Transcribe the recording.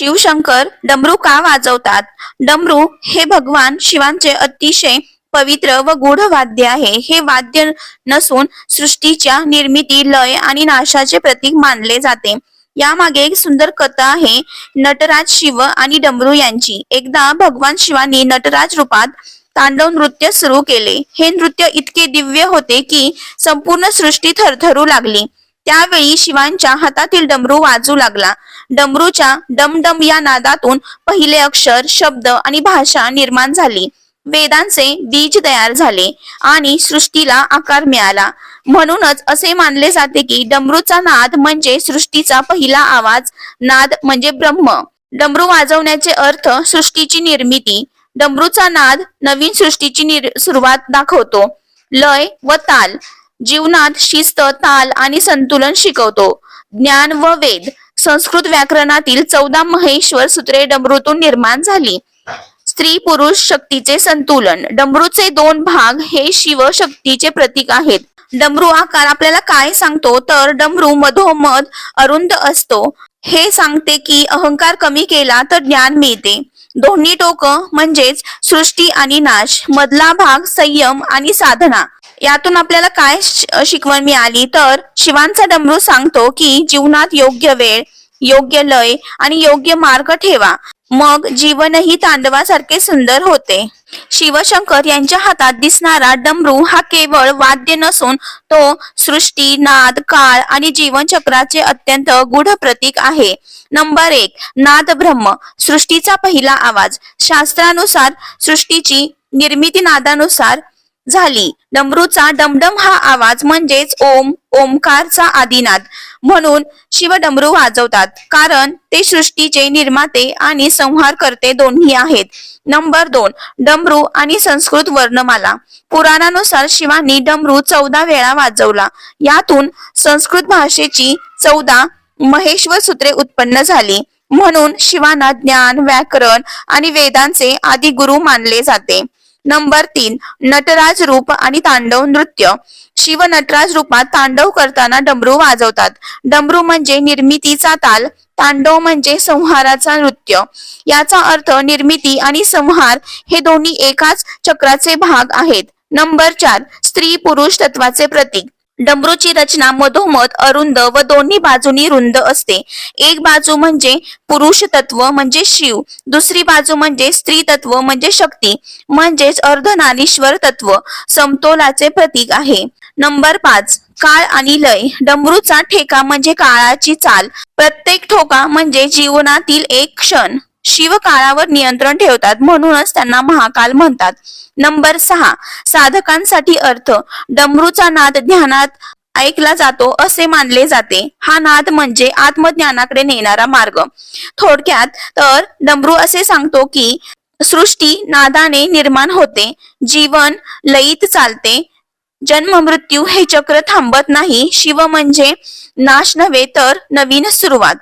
शिवशंकर डमरू का वाजवतात? डमरू हे भगवान शिवांचे अतिशय पवित्र व गूढ वाद्य आहे. हे वाद्य नसून सृष्टीच्या निर्मिती लय आणि नाशाचे प्रतीक मानले जाते. यामागे एक सुंदर कथा आहे नटराज शिव आणि डमरू यांची. एकदा भगवान शिवानी नटराज रूपात तांडव नृत्य सुरू केले. हे नृत्य इतके दिव्य होते की संपूर्ण सृष्टी थरथरू लागली. त्यावेळी शिवांच्या हातातील डमरू वाजू लागला. डमरूच्या डमडम या नादातून पहिले अक्षर शब्द आणि भाषा निर्माण झाली. वेदांचे बीज तयार झाले आणि सृष्टीला आकार मिळाला. म्हणूनच असे मानले जाते की डमरूचा नाद म्हणजे सृष्टीचा पहिला आवाज नाद म्हणजे ब्रह्म. डमरू वाजवण्याचे अर्थ सृष्टीची निर्मिती. डमरूचा नाद नवीन सृष्टीची निर- सुरुवात दाखवतो. लय व ताल. जीवनात शिस्त ताल आणि संतुलन शिकवतो. ज्ञान व वेद. संस्कृत व्याकरणातील चौदा महेश्वर सूत्रे डमरूतून निर्माण झाली. स्त्री पुरुष शक्तीचे संतुलन. डमरूचे दोन भाग हे शिव शक्तीचे प्रतीक आहेत. डमरू आकार आपल्याला काय सांगतो? तर डमरू मधोमध अरुंद असतो. हे सांगते की अहंकार कमी केला तर ज्ञान मिळते. दोन्ही टोक म्हणजेच सृष्टी आणि नाश. मधला भाग संयम आणि साधना. यातून आपल्याला काय शिकवण मिळाली? तर शिवांचा डमरू सांगतो की जीवनात योग्य वेळ योग्य लय आणि योग्य मार्ग ठेवा. मग जीवनही तांडवासारखे सुंदर होते. शिवशंकर यांच्या हातात दिसणारा डमरू हा केवळ वाद्य नसून तो सृष्टी नाद काळ आणि जीवनचक्राचे अत्यंत गूढ प्रतीक आहे. नंबर एक नाद ब्रह्म सृष्टीचा पहिला आवाज. शास्त्रानुसार सृष्टीची निर्मिती नादानुसार झाली. डमरूचा डमडम हा आवाज म्हणजेच ओम ओमकारचा आदिनाद म्हणून शिव डमरू वाजवतात. कारण ते सृष्टीचे निर्माते आणि संहार करते दोन्ही आहेत. नंबर दोन डमरू आणि संस्कृत वर्णमाला. पुराणानुसार शिवानी डमरू चौदा वेळा वाजवला. यातून संस्कृत भाषेची चौदा महेश्वर सूत्रे उत्पन्न झाली. म्हणून शिवाना ज्ञान व्याकरण आणि वेदांचे आदी गुरु मानले जाते. नंबर तीन नटराज रूप आणि तांडव नृत्य. शिव नटराज रूपात तांडव करताना डमरू वाजवतात. डमरू म्हणजे निर्मितीचा ताल तांडव म्हणजे संहाराचा नृत्य. याचा अर्थ निर्मिती आणि संहार हे दोन्ही एकाच चक्राचे भाग आहेत. नंबर चार स्त्री पुरुष तत्वाचे प्रतीक. डमरूची रचना मधोमध अरुंद व दोन्ही बाजूनी रुंद असते. एक बाजू म्हणजे पुरुष तत्व म्हणजे शिव दुसरी बाजू म्हणजे स्त्री तत्व म्हणजे शक्ती म्हणजेच अर्धनारीश्वर तत्व समतोलाचे प्रतीक आहे. नंबर पाच काळ आणि लय. डमरूचा ठेका म्हणजे काळाची चाल. प्रत्येक ठोका म्हणजे जीवनातील एक क्षण. शिवकाळावर नियंत्रण ठेवतात म्हणूनच त्यांना महाकाल म्हणतात. नंबर सहा साधकांसाठी अर्थ. डमरूचा नाद ध्यानात ऐकला जातो असे मानले जाते. हा नाद म्हणजे आत्मज्ञानाकडे नेणारा मार्ग. थोडक्यात तर डमरू असे सांगतो की सृष्टी नादाने निर्माण होते. जीवन लयीत चालते. जन्म मृत्यू हे चक्र थांबत नाही. शिव म्हणजे नाश नव्हे तर नवीन सुरुवात.